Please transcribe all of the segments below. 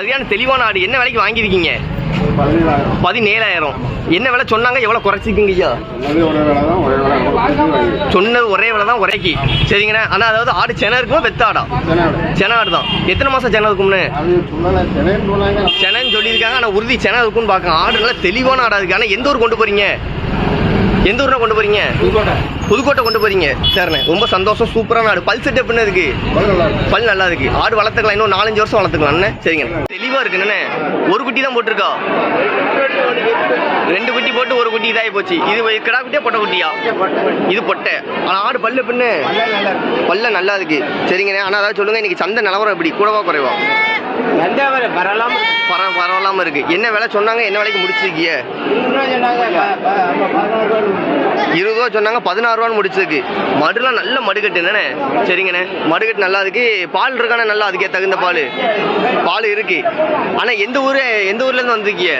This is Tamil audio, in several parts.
சரியான தெளிவான ஆடு. என்ன விலைக்கு வாங்கியிருக்கீங்க? பதினேழாயிரம். என்ன விலை சொன்னாங்க? எவ்வளோ குறைச்சிருக்கீங்க ஐயா? சொன்னது ஒரே விலை தான் உரைக்கு சரிங்கண்ணா. ஆனால் அதாவது ஆடு சென இருக்குமா? வெத்த ஆடா? சென ஆடு தான். எத்தனை மாதம் சென இருக்கும்னு? அது செனன்னு சொல்லியிருக்காங்க. ஆனால் உறுதி சென இருக்கும்னு பார்க்க ஆடு நல்லா தெளிவான ஆடா இருக்கு. ஆனால் எந்த ஊர் கொண்டு போறீங்க? எந்த ஊர்னா கொண்டு போறீங்க? புதுக்கோட்டை. கொண்டு போறீங்க. சரிண்ணே. ரொம்ப சந்தோஷம். சூப்பரான ஆடு. பல் செட் எப்படின்னு இருக்கு. பல் நல்லா இருக்கு. ஆடு வளர்த்துக்கலாம். இன்னும் நாலஞ்சு வருஷம் வளர்த்துக்கலாம். அண்ணே. சரிங்க. தெளிவா இருக்கு. அண்ணே ஒரு குட்டி தான் போட்டிருக்கா? ரெண்டு குட்டி போட்டு ஒரு குட்டி இதாகி போச்சு. இது கிடா குட்டியா பொட்டை குட்டியா? இது பொட்டை. ஆனா ஆடு பல்லு பின்னு? பல்ல நல்லா இருக்கு. சரிங்கண்ணே. ஆனா அதாவது சொல்லுங்க. இன்னைக்கு சந்தை நிலவரம் எப்படி? கூடவா குறைவா? பரவாயில்லாம இருக்கு. என்ன விலை சொன்னாங்க? என்ன விலைக்கு முடிச்சிருக்கீங்க இருபது ரூபா சொன்னாங்க பதினாறு ரூபான்னு முடிச்சிருக்கு. மடுலாம் நல்ல மடுக்கட்டு என்னண்ணே சரிங்கண்ணே. மடுக்கட்டு நல்லா இருக்கு பால் இருக்கானே நல்லா அதுக்கே தகுந்த பால். பால் இருக்கு. ஆனா எந்த ஊரு எந்த ஊர்ல இருந்து வந்திருக்கீங்க?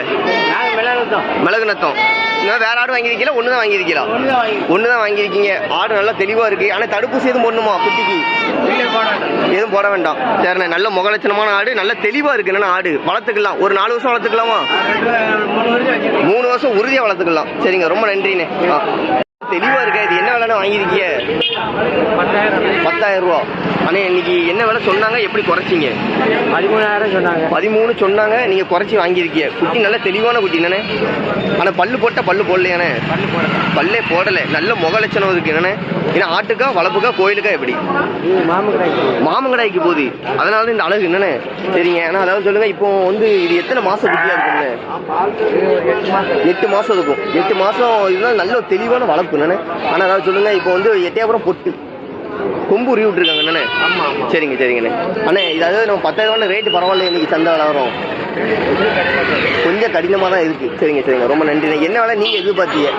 நாங்கள் விளையாடுறோம் மிளகு நத்தம். இன்னும் வேற ஆடு வாங்கியிருக்கீங்களா? ஒன்று தான் வாங்கியிருக்கீங்களா? ஒன்று தான் வாங்கியிருக்கீங்க. ஆடு நல்லா தெளிவா இருக்கு. ஆனா தடுப்பூசி எதுவும் போடணுமா குட்டிக்கு? எதுவும் போட வேண்டாம். சரிண்ணே நல்ல முகலட்சணமான ஆடு நல்ல தெளிவா இருக்கு. என்னன்னா ஆடு? வளர்த்துக்கலாம். ஒரு நாலு வருஷம் வளர்த்துக்கலாமா? மூணு வருஷம் வச்சு மூணு வருஷம் உறுதியா வளர்த்துக்கலாம். சரிங்க ரொம்ப நன்றிண்ணே. தெளிவாக இருக்கா? இது என்ன விலைன்னு வாங்கியிருக்கீங்க பத்தாயிரம் ரூபா. அண்ணே இன்னைக்கு என்ன விலை சொன்னாங்க? எப்படி குறைச்சிங்க? பதிமூணாயிரம் சொன்னாங்க. பதிமூணு சொன்னாங்க. நீங்க குறைச்சி வாங்கியிருக்கீங்க. குட்டி நல்ல தெளிவான குட்டி என்னண்ணே ஆனா பல்லு போட்டா பல்லு போடலையானே பல்லு போடலாம் பல்லே போடல. நல்ல முக லட்சணம் இருக்கு என்னண்ணே ஏன்னா ஆட்டுக்கா வளர்ப்புக்கா கோயிலுக்கா எப்படி? மாமங்கடாய்க்கு போகுது. அதனால தான் இந்த அழகு என்னண்ணே சரிங்க ஏன்னா அதாவது சொல்லுங்க இப்போ வந்து இது எத்தனை மாசம் குட்டியா இருக்குண்ணே எட்டு மாதம் இருக்கும். எட்டு மாசம் இதுதான் நல்ல தெளிவான வளர்ப்பு என்னண்ணே ஆனா அதாவது சொல்லுங்க இப்போ வந்து எட்டையாபுரம் பொட்டு. கொம்பு உருவி விட்டுருக்காங்க என்னண்ணே ஆமாம் சரிங்க சரிங்கண்ணே அண்ணே. இதாவது நம்ம பத்தாயிரம் ரேட்டு பரவாயில்ல இன்னைக்கு சந்தை விளாடுறோம் கொஞ்சம் கடினமாக தான் இருக்கு. சரிங்க சரிங்க. ரொம்ப நன்றிண்ணே. என்ன வேலை நீங்க எதிர்பார்த்தீங்க?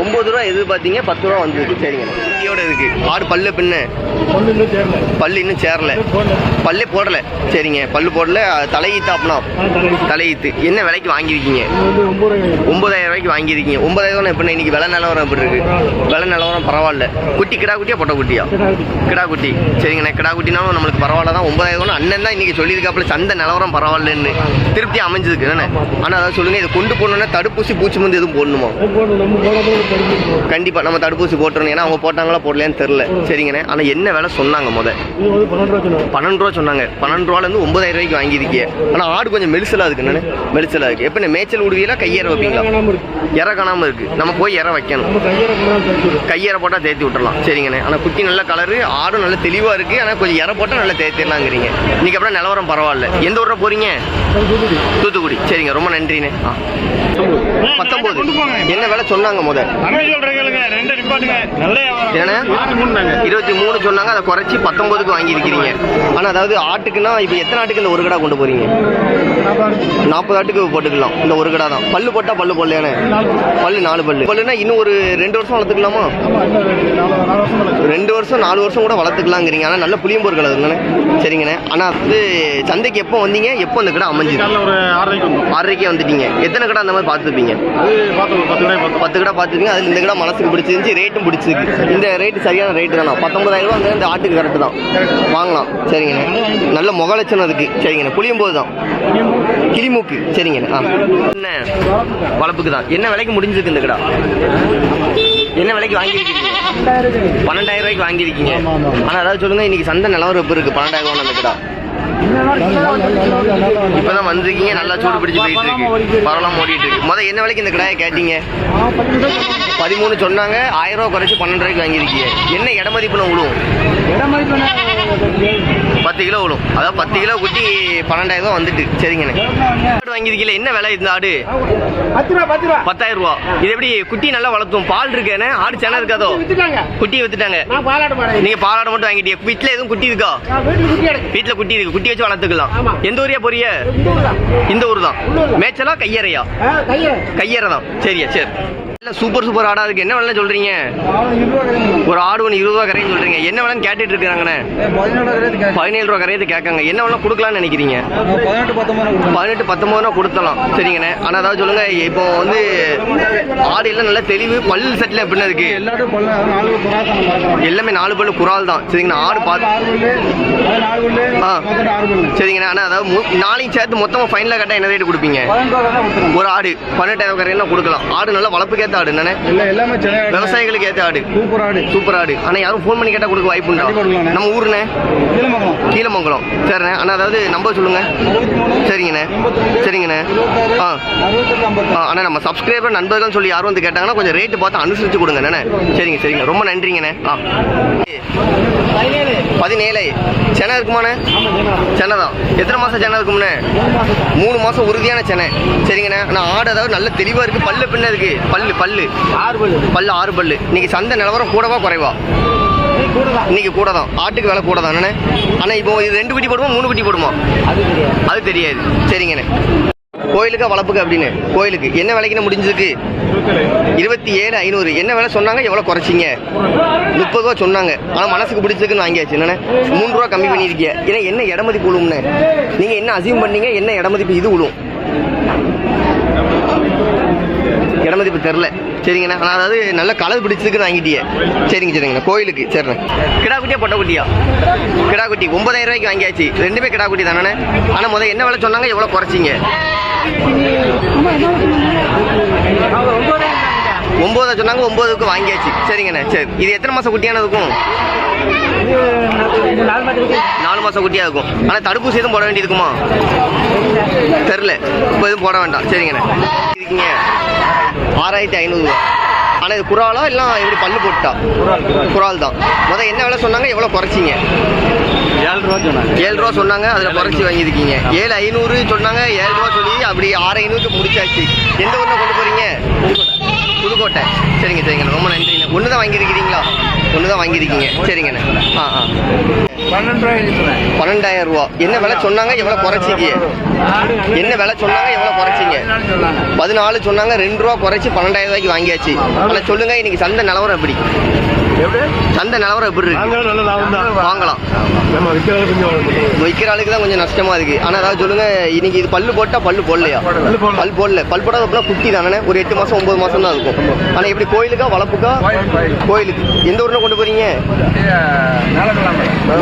ஒன்பது ரூபா எதிர்பார்த்தீங்க பத்து ரூபா வந்திருக்கு சரிங்க. குட்டியோட இருக்கு. ஆடு பல்லு பின்ன. ஒன்று இன்னும் சேரல. பல்லு இன்னும் சேரல. பல்லே போடல. சரிங்க. பல்லு போடல. தலையீத்து அப்படின்னா தலையீத்து. என்ன விலைக்கு வாங்கியிருக்கீங்க? ஒம்பது ஒன்பதாயிரம் ரூபாய்க்கு வாங்கியிருக்கீங்க. ஒன்பதாயிரம் எப்படி இன்னைக்கு விலை நிலவரம் எப்படி இருக்கு? விலை நிலவரம் பரவாயில்ல. குட்டி கிடா குட்டியா பொட்டை குட்டியா? கிடா குட்டி. சரிங்கண்ணே. கிடா குட்டினாலும் நம்மளுக்கு பரவாயில்ல தான். ஒன்பதாயிரம் அண்ணன் தான் இன்னைக்கு சொல்லியிருக்காப்புல சந்தை நிலவரம் பரவாயில்லன்னு. திருப்தி அமைஞ்சிருக்கு என்ன ஆனால் அதாவது சொல்லுங்க. இதை கொண்டு போகணுன்னா தடுப்பூசி பூச்சி மருந்து எதுவும் போடணுமா? போடணும் நம்ம தடுப்பூசி போட்டுருணும் ஏன்னா அவங்க போட்டாங்களா போடலையான்னு தெரில சரிங்கண்ணே. ஆனால் என்ன விலை சொன்னாங்க முத? பன்னெண்டு ரூபா சொன்னாங்க. பன்னெண்டு ரூபாலேருந்து ஒன்பதாயிரம் ரூபாய்க்கு வாங்கியிருக்கீங்க ஆனால் ஆடு கொஞ்சம் மெலிசலாக இருக்கு என்னண்ணே? மெலிசலாக இருக்கு. எப்போ மேய்ச்சல் விடுவீங்களா கையேற வைப்பீங்களா? இற காணாமல் இருக்கு. நம்ம போய் இற வைக்கணும். கையறை போட்டால் தேத்தி விட்டுறலாம். சரிங்கண்ணே. ஆனால் குட்டி நல்ல கலரு ஆடும் நல்ல தெளிவாக இருக்குது ஆனால் கொஞ்சம் இற போட்டால் நல்லா தேத்திடலாங்கிறீங்க இன்னைக்கு அப்புறம் நிலவரம் பரவாயில்ல. எந்த ஊரில் போகிறீங்க தூத்துக்குடி. சரிங்க. ரொம்ப நன்றிண்ணே. பத்தொம்போது. என்ன விலை சொன்னாங்க முத? இருபத்தி மூணு சொன்னாங்க அதை குறைச்சி பத்தொம்போதுக்கு வாங்கியிருக்கிறீங்க. ஆனால் அதாவது ஆட்டுக்குன்னா இப்போ எத்தனை ஆட்டுக்கு இந்த ஒரு கடா கொண்டு போகிறீங்க நாற்பது ஆட்டுக்கு போட்டுக்கலாம். இந்த ஒரு கடா தான். பல்லு போட்டால் பல்லு போடலையானே பல்லு நாலு பல்லு. பல்லுனா இன்னும் ஒரு ரெண்டு வருஷம் வளர்த்துக்கலாமா? ரெண்டு வருஷம் நாலு வருஷம் கூட வளர்த்துக்கலாங்கிறீங்க. ஆனால் நல்ல புளியம்போர் கலர் தானே? சரிங்கண்ணே. ஆனால் வந்து சந்தைக்கு எப்போ வந்தீங்க? எப்போ அந்த கடை அமைஞ்சுது? ஒரு ஆறரைக்கு வந்துட்டீங்க. எத்தனை கடை அந்த மாதிரி பார்த்துருப்பீங்க? பத்து கடை பார்த்துருப்பீங்க அதில் இந்த கடை மனசுக்கு பிடிச்சிருந்துச்சி ரேட்டும் பிடிச்சிருக்கு. இந்த ரேட்டு சரியான ரேட்டு தானா? பத்தொன்பதாயிரம் ரூபா வந்து இந்த ஆட்டுக்கு கரெக்டு தான். வாங்கலாம். சரிங்கண்ணே. நல்ல முகலட்சணம் அதுக்கு. சரிங்கண்ணே. புளியும் போது தான். கிளிமூக்கு. சரிங்கண்ணே. ஆ. என்ன? வளர்ப்புக்கு தான். என்ன விலைக்கு முடிஞ்சிருக்கு இந்த கடை? என்ன விலைக்கு வாங்கியிருக்கீங்க? பன்னெண்டாயிரம் ரூபாய்க்கு வாங்கியிருக்கீங்க. ஆனால் அதாவது சொல்லுங்க இன்னைக்கு சந்தை நிலவரம் எப்படி இருக்கு? பன்னெண்டாயிரம் ரூபா அந்த கடை. இப்பதான் வந்திருக்கீங்க நல்லா சூடு பிடிச்சு போயிட்டு இருக்கு. பரவலாம் ஓடிட்டு இருக்கு. முத என்ன விலைக்கு இந்த கடாயை கேட்டீங்க? பதிமூணு சொன்னாங்க ஆயிரம் ரூபா குறைச்சு பன்னெண்டு ரூபாய்க்கு வாங்கியிருக்கீங்க. என்ன இட மதிப்புன்னு விழுவும் பத்து கிலோ விழும். அதாவது பத்து கிலோ குட்டி பன்னெண்டாயிரம் ரூபா வந்துட்டு. சரிங்கண்ணே. ஆடு வாங்கியிருக்கீங்க என்ன விலை இந்த ஆடு? பத்தாயிரம் ரூபா இது எப்படி குட்டி நல்லா வளர்த்தும்? பால் இருக்கேனே ஆடு சென இருக்காதோ குட்டி வித்துட்டாங்க. நீங்க பாலாடை மட்டும் வாங்கிட்டீங்க. வீட்டுல எதுவும் குட்டி இருக்கா? வீட்டுல குட்டி இருக்கு. குட்டி வச்சு வளர்த்துக்கலாம். எந்த ஊரியா போறிய இந்த ஊர் தான் மேய்ச்சலா கையறையா? கையறை தான். சரியா சரி. இல்ல சூப்பர் சூப்பர் ஆடா இருக்கு என்ன வேலை சொல்றீங்க? ஒரு ஆடு ஒன்று இருபது ரூபா கரையும் சொல்றீங்க. என்ன விலைன்னு கேட்டுட்டு இருக்காங்கண்ணே. பதினேழு ரூபா கரையது கேட்காங்க. என்ன வேலை கொடுக்கலாம்னு நினைக்கிறீங்க? பதினெட்டு பத்தொன்பது ரூபா கொடுத்தலாம். சரிங்கண்ணே. ஆனால் அதாவது சொல்லுங்க இப்போ வந்து ஆடு எல்லாம் நல்ல தெளிவு பல் செட்டில் எப்படின்னு இருக்கு? எல்லாமே நாலு பல்லு குரால் தான். சரிங்கண்ணா. ஆடு பார்த்து ஆ. சரிங்கண்ணா. ஆனால் அதாவது நாளையும் சேர்த்து மொத்தமாக ஃபைனலாக கட்ட என்ன ரேட்டு கொடுப்பீங்க? ஒரு ஆடு. பன்னெண்டாயிரம் கரையினா கொடுக்கலாம். ஆடு நல்லா வளர்ப்புக்கு ஏற்ற ஆடு என்னண்ணே எல்லாமே விவசாயிகளுக்கு ஏற்ற ஆடு. சூப்பர் ஆடு. சூப்பர் ஆடு ஆனால் யாரும் ஃபோன் பண்ணி கேட்டால் கொடுக்க வாய்ப்பு உண்டா. நம்ம ஊருண்ணே? கீழமங்கலம். சரிண்ணே. ஆனால் அதாவது நம்பர் சொல்லுங்க. அறுபத்தி மூணு சரிங்கண்ணே. சரிங்கண்ணே. ஆ. அண்ணா நம்ம சப்ஸ்கிரைபர் நண்பர்கள் சொல்லி யாரும் வந்து கேட்டாங்கன்னா கொஞ்சம் ரேட்டு பார்த்து அனுசரிச்சு கொடுங்க அண்ணே சரிங்க சரிங்க. ரொம்ப நன்றிங்கண்ணே. ஆ. பதினேழு. சென்னை இருக்குமாண்ணே? சென்னை தான் எத்தனை மாதம் சென்னை இருக்கும்ண்ணே மூணு மாதம் உறுதியான சென்னை. சரிங்கண்ணே. ஆனால் ஆடு அதாவது நல்ல தெளிவாக இருக்குது பல்லு பின்ன இருக்கு. பல்லு பல்லு. ஆறு பல்லு. பல்லு ஆறு பல்லு. இன்னைக்கு சந்தை நிலவரம் கூடவா குறைவா? இன்னைக்கு கூட தான் ஆட்டுக்கு விலை கூட தான் ஆனால் இப்போ இது ரெண்டு குட்டி போடுமா மூணு குட்டி போடுமா அது தெரியாது. சரிங்கண்ணே. கோயிலுக்கா வளர்ப்புக்கு அப்படின்னு? கோயிலுக்கு. என்ன விலைக்குன்னு முடிஞ்சிருக்கு? இருபத்தி ஏழு ஐநூறு. என்ன விலை சொன்னாங்க? எவ்வளோ குறைச்சிங்க? முப்பது ரூபா சொன்னாங்க. ஆனால் மனசுக்கு பிடிச்சதுக்குன்னு வாங்கியாச்சு. என்னண்ணே மூணு ரூபா கம்மி பண்ணியிருக்கீங்க ஏன்னா என்ன இடமதிப்பு விழும்னு நீங்கள் என்ன அசீவ் பண்ணீங்க? என்ன இடமதிப்பு இது விழும் இடமதிப்பு தெரில. சரிங்கண்ணா. நான் அதாவது நல்ல கலர் பிடிச்சிருக்குன்னு வாங்கிட்டியே. சரிங்க சரிங்கண்ணா. கோயிலுக்கு. சரிண்ணே. கிடாக்குட்டியா குட்டியா கிடாக்குட்டி குட்டியா? ஒன்பதாயிரம் ரூபாய்க்கு வாங்கியாச்சு. ரெண்டுமே கிடாக்குட்டி தானே ஆனால் முதல்ல என்ன விலை சொன்னாங்க? எவ்வளோ குறைச்சிங்க? ஒன்பதா சொன்னாங்க ஒன்பதுக்கு வாங்கியாச்சு. சரிங்கண்ணே சரி. இது எத்தனை மாசம் குட்டியான இருக்கும்? நாலு மாசம் குட்டியா இருக்கும். ஆனா தடுப்பூசி எதுவும் போட வேண்டியது இருக்குமா? தெரில இப்போ எதுவும் போட வேண்டாம். சரிங்கண்ணே. இருக்கீங்க. ஆறாயிரத்தி ஐநூறுரூவா ஆனால் இது குறாலா இல்லை எப்படி பல்லு போட்டா குறால் தான். முதல் என்ன விலை சொன்னாங்க? எவ்வளோ குறைச்சிங்க? ஏழு ரூபா சொன்னாங்க. அதில் குறைச்சி வாங்கியிருக்கீங்க. ஏழு ஐநூறு சொன்னாங்க ஏழு ரூபா சொல்லி அப்படி ஆறு ஐநூறுக்கு முடிச்சாச்சு. எந்த ஊரில் கொண்டு போகிறீங்க புதுக்கோட்டை. சரிங்க சரிங்கண்ணா ரொம்ப நன்றிண்ணே ஒன்று தான் வாங்கியிருக்கிறீங்களா? ஒன்று தான் வாங்கியிருக்கீங்க சரிங்கண்ணே ஆ ஆ. பன்னெண்டாயிரம் ரூபா. என்ன விலை சொன்னாங்க? எவ்வளோ குறைச்சிங்க? என்ன விலை சொன்னாங்க? எவ்வளோ குறைச்சிங்க? பதினாலு சொன்னாங்க ரெண்டு ரூபா குறைச்சி பன்னெண்டாயிரம் ரூபாய்க்கு வாங்கியாச்சு. ஆனால் சொல்லுங்க இன்னைக்கு சந்தை நிலவரம் எப்படி? எப்படி? சந்தை நிலவரம் எப்படி இருக்கு? நாங்களும் நல்ல லாபம் தான். வாங்கலாம். நம்ம கொஞ்சம் விற்கிற ஆளுக்கு தான் கொஞ்சம் நஷ்டமா இருக்கு. ஆனா அதாவது சொல்லுங்க இன்னைக்கு இது பல்லு போட்டா பல்லு போடலையா. பல் போடல. பல் போடாத அப்படின்னா குட்டி தானே? ஒரு எட்டு மாசம் ஒன்பது மாசம் தான் இருக்கும். ஆனா எப்படி கோயிலுக்கா வளர்ப்புக்கா கோயிலுக்கு. எந்த ஊர்ல கொண்டு போறீங்க?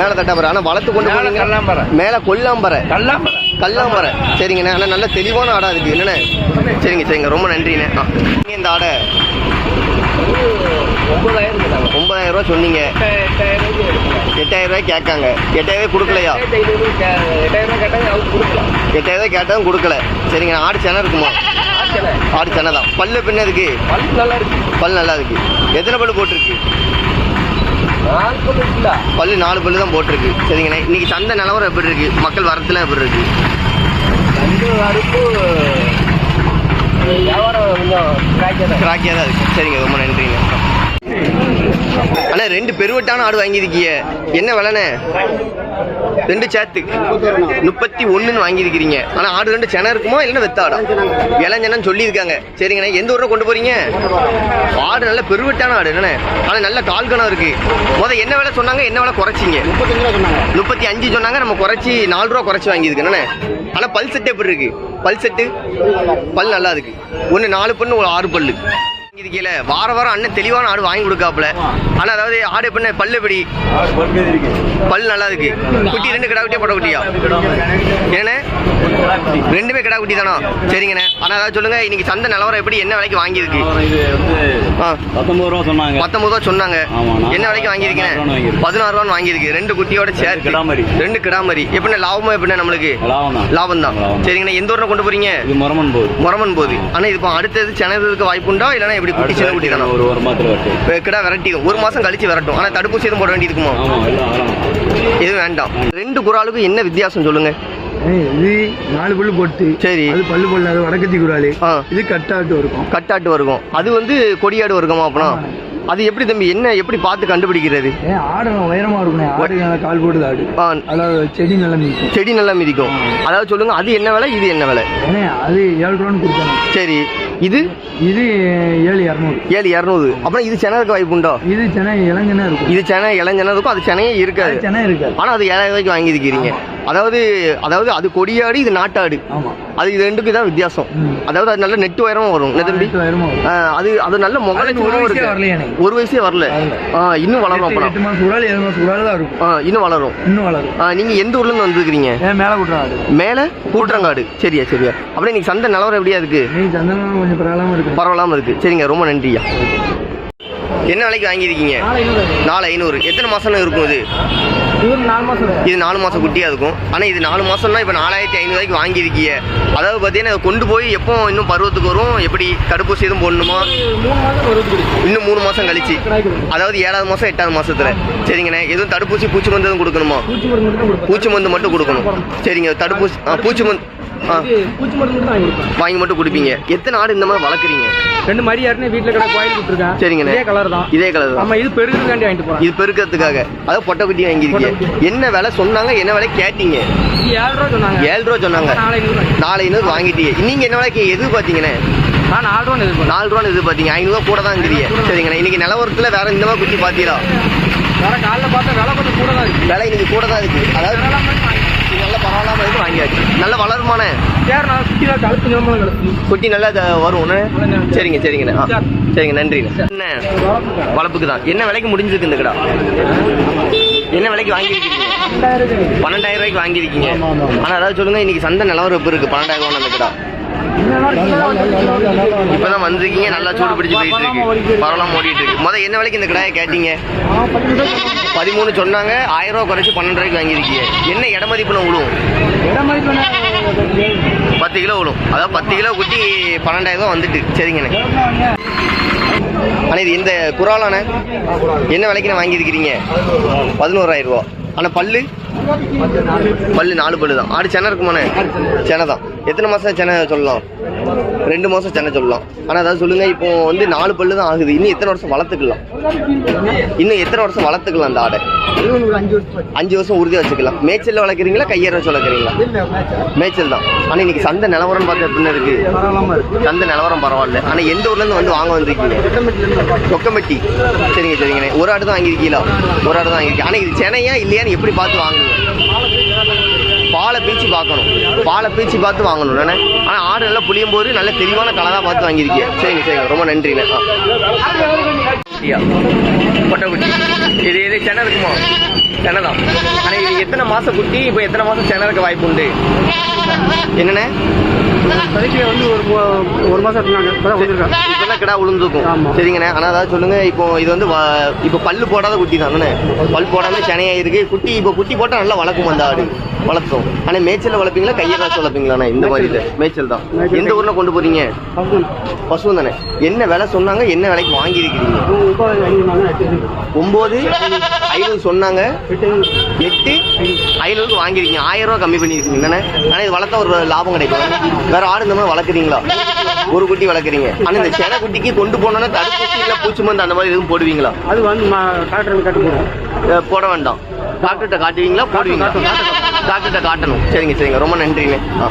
மேல தட்டாம்பரை ஆனா வளர்த்து கொண்டு மேல போறீங்க. மேல கொல்லாம்பரை கல்லாம்பரம் கல்லாம்பரை சரிங்கண்ணே ஆனா நல்ல தெளிவான ஆடா இருக்கு. என்னண்ணே? சரிங்க சரிங்க. ரொம்ப நன்றிண்ணே. ஆ. நீங்க இந்த ஆடை. ஒன்பதாயிரம் ஒன்பதாயிரம் ரூபாய் சொன்னீங்க. எட்டாயிரம் எட்டாயிரம் ரூபாய் கேட்காங்க. எட்டாயிரம் ரூபாய் கொடுக்கலையா? எட்டாயிரம் ரூபாய் எட்டாயிரம் கேட்டதும் கொடுக்கல. சரிங்க ஆடு சென இருக்குமா? ஆடு செனை தான். பல்லு பின்ன இருக்கு பல்லு நல்லா இருக்கு. பல் நல்லா இருக்கு எத்தனை பல்லு போட்டிருக்கு? பல்லு நாலு பல்லு தான் போட்டிருக்கு. சரிங்கண்ணே. இன்னைக்கு சந்தை நிலவரம் எப்படி இருக்கு? மக்கள் வரத்துல எப்படி இருக்கு? வியாபாரம் கொஞ்சம் கிராக்கியாக தான் இருக்கு. சரிங்க ரொம்ப நன்றிங்க. அண்ணா ரெண்டு பெருவட்டான ஆடு வாங்கியிருக்கீங்க என்ன விலைண்ணே? ரெண்டு சேர்த்து. முப்பத்தி ஒன்றுன்னு வாங்கியிருக்கிறீங்க. ஆனால் ஆடு ரெண்டு சென இருக்குமா இல்லைன்னா வெத்தாடா இளஞ்சனன்னு சொல்லியிருக்காங்க. சரிங்கண்ணே எந்த ஊரில் கொண்டு போகிறீங்க ஆடு நல்ல பெருவட்டான ஆடு என்னண்ணே? ஆனால் நல்ல கால் கணம் இருக்கு என்ன விலை சொன்னாங்க என்ன விலை குறைச்சிங்க? முப்பத்தி அஞ்சு சொன்னாங்க நம்ம குறைச்சி நாலு ரூபா குறைச்சி வாங்கியிருக்கு. என்னண்ணே? ஆனால் பல் செட்டு எப்படி இருக்குது பல் செட்டு? பல் நல்லா இருக்குது ஒன்று நாலு பல்லு ஒரு ஆறு பல்லு. இருக்கீல வார வாரம் அண்ணன் தெளிவான ஆடு வாங்கி கொடுக்காப்புல. ஆனால் அதாவது ஆடு எப்படின்னா பல்லு எப்படி பல் நல்லா இருக்கு. குட்டி ரெண்டு கிடா குட்டியா போட்ட குட்டியா? ஏண்ணே ரெண்டுமே கிடா குட்டி தானா? சரிங்கண்ணே. ஆனால் அதாவது சொல்லுங்க இன்னைக்கு சந்தை நிலவரம் எப்படி? என்ன விலைக்கு வாங்கியிருக்கு? இது பத்தொன்பது ரூபா சொன்னாங்க. பத்தொன்பது ரூபா சொன்னாங்க. என்ன விலைக்கு வாங்கியிருக்கீங்க? பதினாறு ரூபான்னு வாங்கியிருக்கு. ரெண்டு குட்டியோட சேர்த்து கிடாமரி. ரெண்டு கிடாமரி எப்படின்னா லாபமா எப்படின்னா நம்மளுக்கு? லாபம் தான். சரிங்கண்ணா எந்த ஊரில் கொண்டு போறீங்க? இது முரமன் போகுது முரமன் போகுது ஆனா இது இப்போ அடுத்தது செனதுக்கு வாய்ப்புண்டா இல்லைன்னா எப்படி குட்டி சின்ன குட்டி தானே ஒரு ஒரு மாதத்துல கிடா விரட்டி ஒரு மாசம் கழிச்சு விரட்டும். ஆனா தடுப்பூசி எதுவும் போட வேண்டியிருக்குமோ ஆமா எல்லாம் வரலாம் இது வேண்டாம். ரெண்டு குறாலுக்கும் என்ன வித்தியாசம் சொல்லுங்க? இது நாலு பல்லு போட்டு சரி. அது பல்லு பல்லு அது வடக்கத்தி குராலு ஆ. இது கட்டாட்டு இருக்கும் கட்டாட்டு வருகும் அது வந்து கொடியாடு வருகமா அப்படின்னா அது எப்படி தம்பி என்ன எப்படி பார்த்து கண்டுபிடிக்கிறது? ஆடு உயரமா இருக்கும் ஆடு நல்லா கால் போடுது ஆடு. அதாவது செடி நல்லா நிற்கும் செடி நல்லா மிதிக்கும். அதாவது சொல்லுங்க அது என்ன விலை இது என்ன விலை? அது ஏழு ரூபான்னு கொடுத்தாங்க சரி. இது? இது ஏழு இரநூறு. ஏழு இரநூறு. அப்புறம் இது சென இருக்க வாய்ப்பு உண்டோ? இது சென்னை இளஞ்சனா இருக்கும். இது சென இளஞ்சன இருக்கும். அது சென்னையே இருக்காது. சென்னை இருக்காது. ஆனா அது ஏழாயிரம் ரூபாய்க்கு வாங்கியிருக்கிறீங்க. அதாவது அதாவது அது கொடியாடு இது நாட்டாடு. அது இது ரெண்டுக்கு தான் வித்தியாசம். அதாவது அது நல்ல நெட்டு உயரமா வரும். தம்பி அது அது நல்ல முகல அது ஒரு வயசே வரல. இன்னும் வளரும் அப்புறம். இன்னும் வளரும். இன்னும் வளரும். நீங்க எந்த ஊர்ல இருந்து வந்திருக்கிறீங்க? ஏன் மேலே ஆடு மேல கூட்டுறங்காடு. சரியா சரியா. அப்படியே நீங்க சந்தை நிலவரம் எப்படியா இருக்கு? நீ சந்தனம் கொஞ்சம் பரவாயில்லாம இருக்கு. பரவாயில்லாம இருக்கு. சரிங்க ரொம்ப நன்றியா. என்ன விலைக்கு வாங்கியிருக்கீங்க? நாலு ஐநூறு. எத்தனை மாசம் இருக்கும் இது? இது நாலு மாசம். குட்டியா இருக்கும். ஆனா இது நாலு மாசம்னா இப்ப நாலாயிரத்தி ஐநூறு ரூபாய்க்கு வாங்கியிருக்கீங்க. அதாவது பாத்தீங்கன்னா இதை கொண்டு போய் எப்போ இன்னும் பருவத்துக்கு வரும்? எப்படி தடுப்பூசி எதுவும் போடணுமா? இன்னும் மூணு மாசம் கழிச்சு. அதாவது ஏழாவது மாசம் எட்டாவது மாசத்துல. சரிங்கண்ணே. எதுவும் தடுப்பூசி பூச்சி மருந்து எதுவும் கொடுக்கணுமா? பூச்சி மருந்து மட்டும் கொடுக்கணும். சரிங்க. தடுப்பூசி பூச்சி மருந்து வாங்கி மட்டும் கொடுப்பீங்க. எத்தனை ஆடு இந்த மாதிரி வளர்க்குறீங்க? ரெண்டு மரி யாருன்னு வீட்டில் கடை கோயில் கொடுத்துருக்கேன் சரிங்கண்ணே. இதே கலர் தான். இதே கலர் தான். இது பெருகிறதுக்காண்டி வாங்கிட்டு போறோம் இது பெருக்கிறதுக்காக. அதாவது பொட்டை குட்டி வாங்கியிருக்கீங்க. என்ன விலை சொன்னாங்க? என்ன விலை கேட்டீங்க? ஏழு ரூபா சொன்னாங்க. ஏழு ரூபா சொன்னாங்க. நாலு ஐநூறு வாங்கிட்டீங்க. நீங்க என்ன விலைக்கு நான் நாலு ரூபா நாலு ரூபா இது பார்த்தீங்க ஐநூறுவா கூட தான். இருக்கிறீங்க சரிங்கண்ணே. இன்னைக்கு நிலவரத்தில் வேற இந்த மாதிரி குட்டி பார்த்தீங்களா? வேற காலைல பார்த்தா விலை கொஞ்சம் கூட தான் இருக்கு. விலை இன்னைக்கு கூட தான் இருக்கு. அதாவது நல்ல பரவாயில்லாம இருக்கு வாங்கியாச்சு. நல்ல வளருமான சரி நான் சுற்றி தான் கழுத்து நிலமலம் கழுத்து. குட்டி நல்லா வரும்? சரிங்க சரிங்கண்ணே. சரிங்க நன்றிண்ணே. என்ன? வளர்ப்புக்கு தான். என்ன விலைக்கு முடிஞ்சிருக்கு இந்த கடா? என்ன விலைக்கு வாங்கியிருக்கீங்க? பன்னெண்டாயிரம் ரூபாய்க்கு வாங்கியிருக்கீங்க. ஆனால் அதாவது சொல்லுங்க இன்னைக்கு சந்தை நிலவரம் எப்படி இருக்கு பன்னெண்டாயிரம் ரூபா அந்த கடா. இப்பதான் வந்திருக்கீங்க நல்லா சூடு பிடிச்சு போயிட்டு இருக்கு. பரவலாம் ஓடிட்டு இருக்கு. முத என்ன விலைக்கு இந்த கடாயை கேட்டீங்க? பதிமூணு சொன்னாங்க ஆயிரம் ரூபா குறைச்சி பன்னெண்டு ரூபாய்க்கு வாங்கியிருக்கீங்க. என்ன இட மதிப்புன்னு விழுவும் பத்து கிலோ விழும் அதாவது பத்து கிலோ குட்டி பன்னெண்டாயிரம் ரூபா வந்துட்டு. சரிங்கண்ணே. ஆனால் இது இந்த குராலாண்ணே என்ன விலைக்கு வாங்கியிருக்கிறீங்க? பதினோராயிரம் ரூபா ஆனால் பல்லு? பல்லு நாலு பல்லு தான். ஆடு சென்னை இருக்குமாண்ணே? சென்னை தான். எத்தனை மாதம் சென்னை சொல்லலாம்? ரெண்டு மாதம் சென்னை சொல்லலாம். ஆனால் அதாவது சொல்லுங்கள் இப்போ வந்து நாலு பல்லு தான் ஆகுது. இன்னும் எத்தனை வருஷம் வளர்த்துக்கலாம்? இன்னும் எத்தனை வருஷம் வளர்த்துக்கலாம் அந்த ஆடை? அஞ்சு வருஷம் உறுதியாக வச்சுக்கலாம். மேய்ச்சலில் வளர்க்குறீங்களா கையேற வச்சு வளர்க்குறீங்களா? மேய்ச்சல் தான். ஆனால் இன்னைக்கு சந்தை நிலவரம் பார்த்து எப்படின்னு இருக்கு? சந்தை நிலவரம் பரவாயில்ல. ஆனால் எந்த ஊர்லேருந்து வந்து வாங்க வந்திருக்கீங்க? சொக்கம்பட்டி. சரிங்க சரிங்கண்ணே. ஒரு ஆடு தான் வாங்கியிருக்கீங்களா? ஒரு ஆடு தான் வாங்கியிருக்கீங்க. ஆனால் இது சென்னையா இல்லையான்னு எப்படி பார்த்து வாங்குவீங்க பாலை பீச்சு பார்க்கணும். பாலை பீச்சு பார்த்து வாங்கணும் நானே ஆனால் ஆடு நல்லா புளியும் போது நல்ல தெளிவான கலராக பார்த்து வாங்கியிருக்கேன் சரிங்க சரிங்க. ரொம்ப நன்றிண்ணே ஆ ஐயா பொட்டைக்குட்டி இது இது சென்னை இருக்குமா? சென்னை தான். ஆனால் இது எத்தனை மாதம் குட்டி? இப்போ எத்தனை மாதம் சென்னை இருக்க வாய்ப்பு உண்டு? என்னண்ணே கடைக்கு வந்து ஒரு ஒரு இப்பதான் இப்பதான் கிடா உளுந்துருக்கும். சரிங்கண்ணே. ஆனால் அதாவது சொல்லுங்க இப்போ இது வந்து இப்போ பல்லு போடாத குட்டி தானே பல் போடாம சென்னையா இருக்கு. குட்டி இப்போ குட்டி போட்டா நல்லா வளர்க்கும் அந்த ஆடு. வளர்த்தும். ஆனால் மேய்ச்சல் வளர்ப்பீங்களா? கையை காசு வளர்ப்பீங்களாண்ணே? இந்த மாதிரி இது மேய்ச்சல். தான். எந்த ஊர்ல கொண்டு போறீங்க? பசு தானே. என்ன விலை சொன்னாங்க? என்ன விலைக்கு வாங்கியிருக்கிறீங்க? ஒன்பது ஐநூறு சொன்னாங்க. எட்டு ஐநூறுக்கு வாங்கியிருக்கீங்க. ஆயிரம் ரூபா கம்மி பண்ணியிருக்கீங்க. தானே ஆனால் இது வளர்த்தா ஒரு லாபம் கிடைக்கும்? வேற ஆடு இந்த மாதிரி வளர்க்குறீங்களா? ஒரு குட்டி வளர்க்குறீங்க. ஆனால் இந்த சென குட்டிக்கு கொண்டு போனோன்னா தடுப்பூசி இல்லை பூச்சி மருந்து அந்த மாதிரி எதுவும் போடுவீங்களா? அது வந்து டாக்டர் கட்டு போட வேண்டாம். டாக்டர்கிட்ட காட்டுவீங்களா? போடுவீங்களா? டாக்டர்கிட்ட காட்டணும். சரிங்க சரிங்க. ரொம்ப நன்றிண்ணே. ஆ.